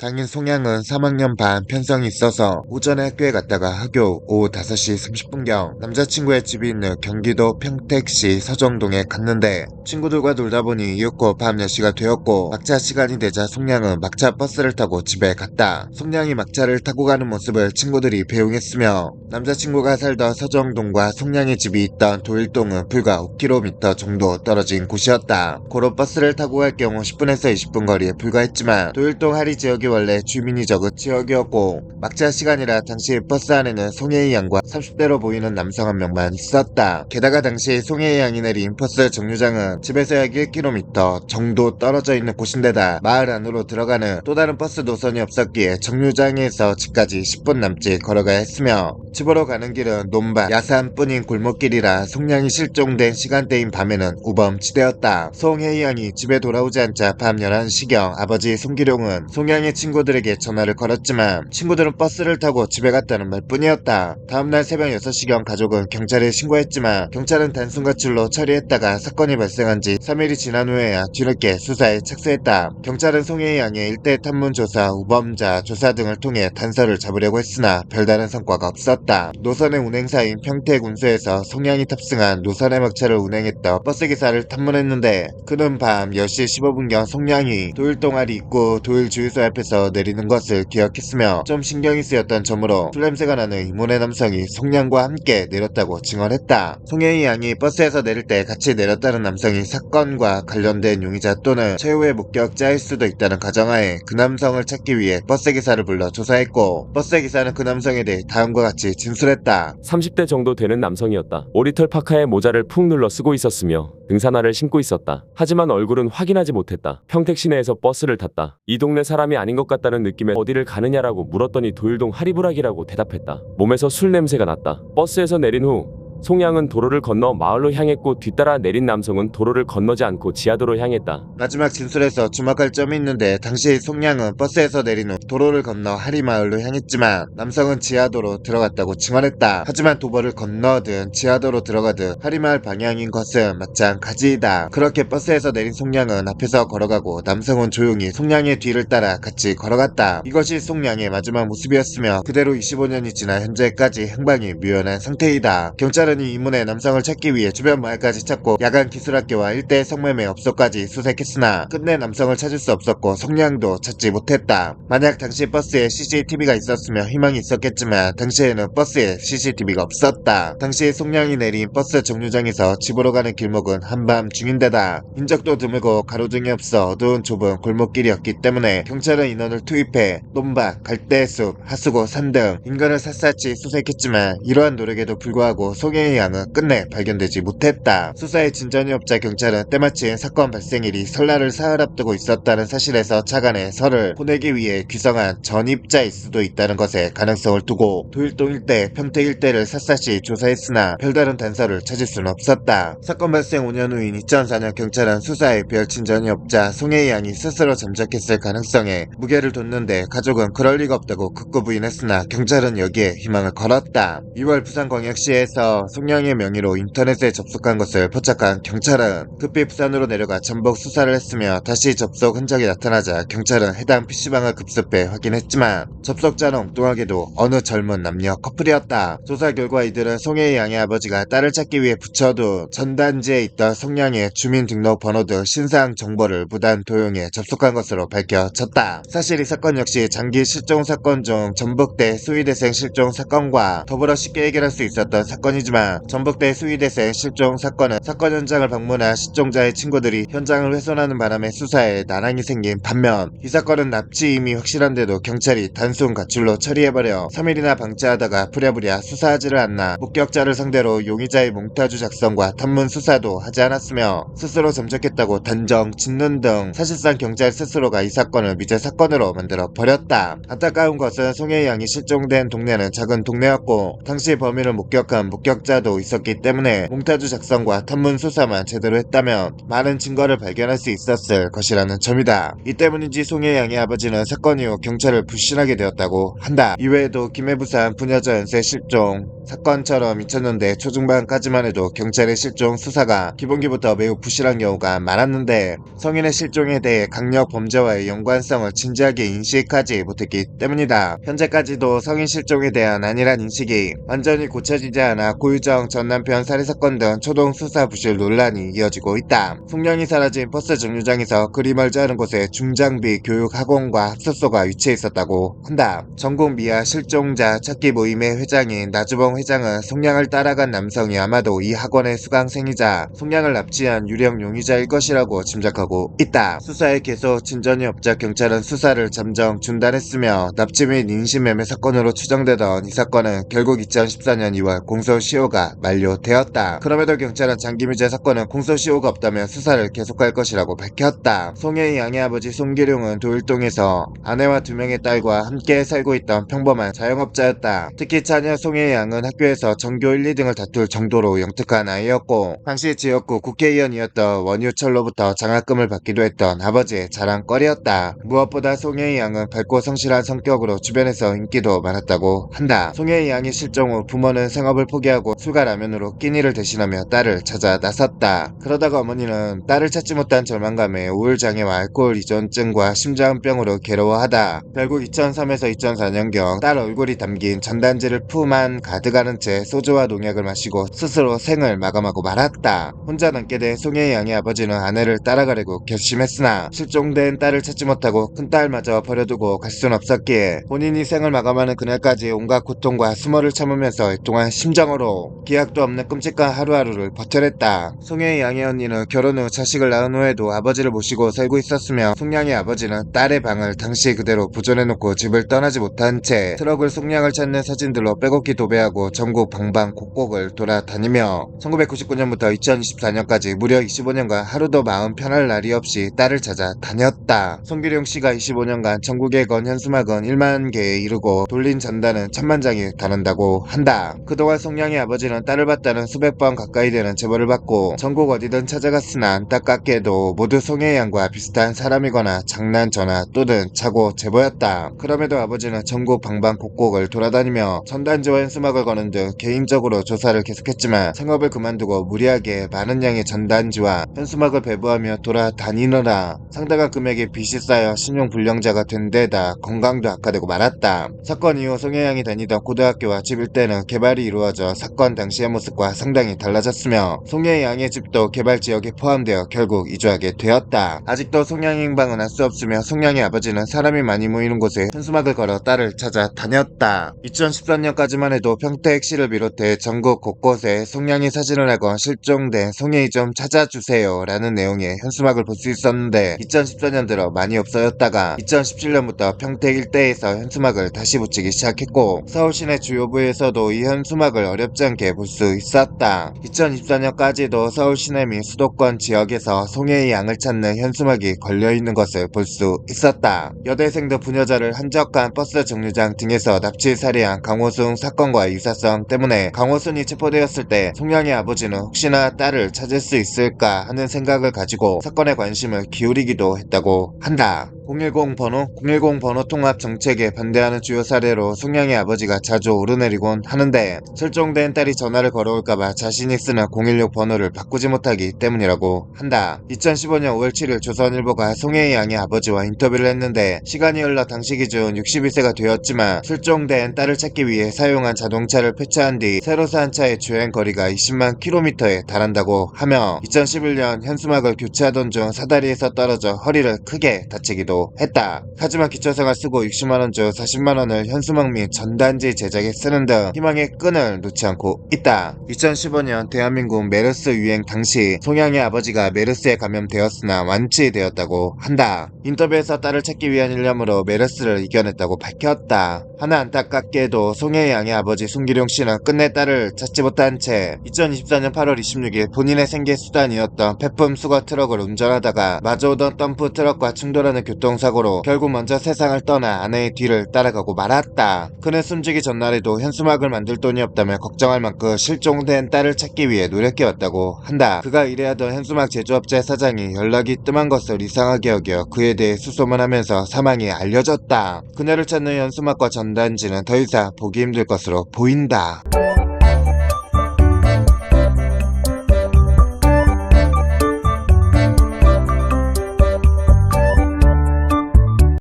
당일 송양은 3학년 반 편성이 있어서 오전에 학교에 갔다가 학교 오후 5시 30분경 남자친구의 집이 있는 경기도 평택시 서정동에 갔는데 친구들과 놀다 보니 이윽고 밤 10시가 되었고 막차 시간이 되자 송양은 막차 버스를 타고 집에 갔다. 송양이 막차를 타고 가는 모습을 친구들이 배웅했으며 남자친구가 살던 서정동과 송양의 집이 있던 도일동은 불과 5km 정도 떨어진 곳이었다. 고로 버스를 타고 갈 경우 10분에서 20분 거리에 불과했지만 도일동 하리 지역이 원래 주민이 적은 지역이었고 막차 시간이라 당시 버스 안에는 송혜이 양과 30대로 보이는 남성 한 명만 있었다. 게다가 당시 송혜이 양이 내린 버스 정류장은 집에서 약 1km 정도 떨어져 있는 곳인데다 마을 안으로 들어가는 또 다른 버스 노선이 없었기에 정류장에서 집까지 10분 남짓 걸어가야 했으며 집으로 가는 길은 논밭, 야산뿐인 골목길이라 송양이 실종된 시간대인 밤에는 우범지대였다. 송혜이 양이 집에 돌아오지 않자 밤 11시경 아버지 송기룡은 송양의 친구들에게 전화를 걸었지만 친구들은 버스를 타고 집에 갔다는 말뿐이었다. 다음날 새벽 6시경 가족은 경찰에 신고했지만 경찰은 단순 가출로 처리했다가 사건이 발생한 지 3일이 지난 후에야 뒤늦게 수사에 착수했다. 경찰은 송혜이 양의 일대 탐문 조사, 우범자 조사 등을 통해 단서를 잡으려고 했으나 별다른 성과가 없었다. 노선의 운행사인 평택운수에서 송양이 탑승한 노선의 막차를 운행했던 버스기사를 탐문했는데 그는 밤 10시 15분경 송양이 도일 동아리 입구 도일 주유소 앞에서 내리는 것을 기억했으며 좀 신경이 쓰였던 점으로 술 냄새가 나는 이모네 남성이 송양과 함께 내렸다고 증언했다. 송혜이 양이 버스에서 내릴 때 같이 내렸다는 남성이 사건과 관련된 용의자 또는 최후의 목격자일 수도 있다는 가정하에 그 남성을 찾기 위해 버스기사를 불러 조사했고 버스기사는 그 남성에 대해 다음과 같이 진술했다. 30대 정도 되는 남성이었다. 오리털 파카에 모자를 푹 눌러 쓰고 있었으며 등산화를 신고 있었다. 하지만 얼굴은 확인하지 못했다. 평택 시내에서 버스를 탔다. 이 동네 사람이 아닌 것 같다는 느낌에 어디를 가느냐라고 물었더니 도일동 하리부락이라고 대답했다. 몸에서 술 냄새가 났다. 버스에서 내린 후 송양은 도로를 건너 마을로 향했고 뒤따라 내린 남성은 도로를 건너지 않고 지하도로 향했다. 마지막 진술에서 주목할 점이 있는데 당시 송양은 버스에서 내린 후 도로를 건너 하리마을로 향했지만 남성은 지하도로 들어갔다고 증언했다. 하지만 도보를 건너든 지하도로 들어가든 하리마을 방향인 것은 마찬가지이다. 그렇게 버스에서 내린 송양은 앞에서 걸어가고 남성은 조용히 송양의 뒤를 따라 같이 걸어갔다. 이것이 송양의 마지막 모습이었으며 그대로 25년이 지나 현재까지 행방이 묘연한 상태이다. 경찰은 이 인문의 남성을 찾기 위해 주변 마을까지 찾고 야간 기술학교와 일대 성매매 업소까지 수색했으나 끝내 남성을 찾을 수 없었고 송양도 찾지 못했다. 만약 당시 버스에 CCTV가 있었으면 희망이 있었겠지만 당시에는 버스에 CCTV가 없었다. 당시 송양이 내린 버스 정류장에서 집으로 가는 길목은 한밤 중인데다 인적도 드물고 가로등이 없어 어두운 좁은 골목길이었기 때문에 경찰은 인원을 투입해 논밭, 갈대숲, 하수고, 산등 인근을 샅샅이 수색했지만 이러한 노력에도 불구하고 송 양은 끝내 발견되지 못했다. 수사에 진전이 없자 경찰은 때마침 사건 발생일이 설날을 사흘 앞두고 있었다는 사실에서 차관에 설을 보내기 위해 귀성한 전입자일 수도 있다는 것에 가능성을 두고 도일동 일대, 평택 일대를 샅샅이 조사했으나 별다른 단서를 찾을 수는 없었다. 사건 발생 5년 후인 2004년 경찰은 수사에 별 진전이 없자 송혜의 양이 스스로 잠적했을 가능성에 무게를 뒀는데 가족은 그럴 리가 없다고 극구 부인했으나 경찰은 여기에 희망을 걸었다. 2월 부산광역시에서 송양의 명의로 인터넷에 접속한 것을 포착한 경찰은 급히 부산으로 내려가 전복 수사를 했으며 다시 접속 흔적이 나타나자 경찰은 해당 PC방을 급습해 확인했지만 접속자는 엉뚱하게도 어느 젊은 남녀 커플이었다. 조사 결과 이들은 송혜의 양의 아버지가 딸을 찾기 위해 붙여둔 전단지에 있던 송양의 주민등록번호 등 신상 정보를 무단 도용해 접속한 것으로 밝혀졌다. 사실 이 사건 역시 장기 실종 사건 중 전북대 수의대생 실종 사건과 더불어 쉽게 해결할 수 있었던 사건이지만 전북대 수의대생 실종 사건은 사건 현장을 방문한 실종자의 친구들이 현장을 훼손하는 바람에 수사에 난항이 생긴 반면 이 사건은 납치 이미 확실한데도 경찰이 단순 가출로 처리해버려 3일이나 방치하다가 부랴부랴 수사하지를 않나 목격자를 상대로 용의자의 몽타주 작성과 탐문 수사도 하지 않았으며 스스로 점적했다고 단정 짓는 등 사실상 경찰 스스로가 이 사건을 미제 사건으로 만들어 버렸다. 안타까운 것은 송혜 양이 실종된 동네는 작은 동네였고 당시 범인을 목격한 목격 자도 있었기 때문에 몽타주 작성과 탐문 수사만 제대로 했다면 많은 증거를 발견할 수 있었을 것이라는 점이다. 이 때문인지 송혜 양의 아버지는 사건 이후 경찰을 불신하게 되었다고 한다. 이외에도 김해부산 부녀자 연쇄 실종, 사건처럼 2000년대 초중반까지만 해도 경찰의 실종 수사가 기본기부터 매우 부실한 경우가 많았는데 성인의 실종에 대해 강력 범죄와의 연관성을 진지하게 인식하지 못했기 때문이다. 현재까지도 성인 실종에 대한 안일한 인식이 완전히 고쳐지지 않아 고 유정 전 남편 살해사건 등 초동 수사 부실 논란이 이어지고 있다. 송량이 사라진 버스 정류장에서 그리 멀지 않은 곳에 중장비 교육 학원과 합숙소가 위치해 있었다고 한다. 전국 미아 실종자 찾기 모임의 회장인 나주봉 회장은 송량을 따라간 남성이 아마도 이 학원의 수강생이자 송량을 납치한 유령 용의자일 것이라고 짐작하고 있다. 수사에 계속 진전이 없자 경찰은 수사를 잠정 중단했으며 납치 및 인신매매 사건으로 추정되던 이 사건은 결국 2014년 2월 공소시효 가 만료되었다. 그럼에도 경찰은 장기미제 사건은 공소시효가 없다며 수사를 계속할 것이라고 밝혔다. 송혜의 양의 아버지 송기룡은 도일동에서 아내와 두 명의 딸과 함께 살고 있던 평범한 자영업자였다. 특히 자녀 송혜의 양은 학교에서 전교 1, 2등을 다툴 정도로 영특한 아이였고 당시 지역구 국회의원이었던 원유철로부터 장학금을 받기도 했던 아버지의 자랑거리였다. 무엇보다 송혜의 양은 밝고 성실한 성격으로 주변에서 인기도 많았다고 한다. 송혜의 양이 실종 후 부모는 생업을 포기하고 술과 라면으로 끼니를 대신하며 딸을 찾아 나섰다. 그러다가 어머니는 딸을 찾지 못한 절망감에 우울장애와 알코올依존증과 심장병으로 괴로워하다. 결국 2003에서 2004년경 딸 얼굴이 담긴 전단지를 품안 가득하는 채 소주와 농약을 마시고 스스로 생을 마감하고 말았다. 혼자 남게 된 송혜의 양의 아버지는 아내를 따라가려고 결심했으나 실종된 딸을 찾지 못하고 큰딸마저 버려두고 갈 순 없었기에 본인이 생을 마감하는 그날까지 온갖 고통과 수모를 참으면서 동안 심정으로 기약도 없는 끔찍한 하루하루를 버텨냈다. 송혜의 양의 언니는 결혼 후 자식을 낳은 후에도 아버지를 모시고 살고 있었으며 송양의 아버지는 딸의 방을 당시 그대로 보존해놓고 집을 떠나지 못한 채 트럭을 송양을 찾는 사진들로 빼곡히 도배하고 전국 방방 곡곡을 돌아다니며 1999년부터 2024년까지 무려 25년간 하루도 마음 편할 날이 없이 딸을 찾아 다녔다. 송기룡 씨가 25년간 전국에 건 현수막은 1만 개에 이르고 돌린 전단은 천만 장에 달한다고 한다. 그동안 송양의 아버지 는 딸을 봤다는 수백 번 가까이 되는 제보를 받고 전국 어디든 찾아갔으나 안타깝게도 모두 송혜 양과 비슷한 사람이거나 장난 전화 또는 자고 제보였다. 그럼에도 아버지는 전국 방방 곡곡을 돌아다니며 전단지와 현수막을 거는 등 개인적으로 조사를 계속했지만 생업을 그만두고 무리하게 많은 양의 전단지와 현수막을 배부하며 돌아다니느라 상당한 금액의 빚이 쌓여 신용불량자가 된 데다 건강도 악화되고 말았다. 사건 이후 송혜 양이 다니던 고등학교와 집 일대는 개발이 이루어져 사건 당시의 모습과 상당히 달라졌으며 송혜 양의 집도 개발 지역에 포함되어 결국 이주하게 되었다. 아직도 송양의 행방은 알 수 없으며 송양의 아버지는 사람이 많이 모이는 곳에 현수막을 걸어 딸을 찾아 다녔다. 2013년까지만 해도 평택시를 비롯해 전국 곳곳에 송양이 사진을 하건 실종된 송혜이 좀 찾아주세요 라는 내용의 현수막을 볼 수 있었는데 2014년 들어 많이 없어졌다가 2017년부터 평택 일대에서 현수막을 다시 붙이기 시작했고 서울 시내 주요 부에서도 이 현수막을 어렵지 않게 볼수 있었다. 2024년까지도 서울 시내 및 수도권 지역에서 송혜의 양을 찾는 현수막이 걸려있는 것을 볼 수 있었다. 여대생 도 부녀자를 한적한 버스 정류장 등에서 납치 살해한 강호순 사건과 유사성 때문에 강호순이 체포되었을 때 송양의 아버지는 혹시나 딸을 찾을 수 있을까 하는 생각을 가지고 사건에 관심을 기울이기도 했다고 한다. 010 번호 010 번호 통합 정책에 반대하는 주요 사례로 송양의 아버지가 자주 오르내리곤 하는데 실종된 딸이 전화를 걸어올까봐 자신이 쓰는 016 번호를 바꾸지 못하기 때문이라고 한다. 2015년 5월 7일 조선일보가 송혜의 양의 아버지와 인터뷰를 했는데 시간이 흘러 당시 기준 62세가 되었지만 실종된 딸을 찾기 위해 사용한 자동차를 폐차한 뒤 새로 산 차의 주행 거리가 20만 킬로미터에 달한다고 하며 2011년 현수막을 교체하던 중 사다리에서 떨어져 허리를 크게 다치기도 했다. 하지만 기초생활 쓰고 60만원 중 40만원을 현수막 및 전단지 제작에 쓰는 등 희망의 끈을 놓지 않고 있다. 2015년 대한민국 메르스 유행 당시 송양의 아버지가 메르스에 감염되었으나 완치되었다고 한다. 인터뷰에서 딸을 찾기 위한 일념으로 메르스를 이겨냈다고 밝혔다. 하나 안타깝게도 송혜 양의 아버지 송기룡 씨는 끝내 딸을 찾지 못한 채 2024년 8월 26일 본인의 생계 수단이었던 폐품 수거 트럭을 운전하다가 마주오던 덤프 트럭과 충돌하는 교통사고로 결국 먼저 세상을 떠나 아내의 뒤를 따라가고 말았다. 그는 숨지기 전날에도 현수막을 만들 돈이 없다며 걱정할 만큼 실종된 딸을 찾기 위해 노력해왔다고 한다. 그가 일해하던 현수막 제조업체 사장이 연락이 뜸한 것을 이상하게 여겨 그에 대해 수소문 하면서 사망이 알려졌다. 그녀를 찾는 현수막과 전단지는 더 이상 보기 힘들 것으로 보인다.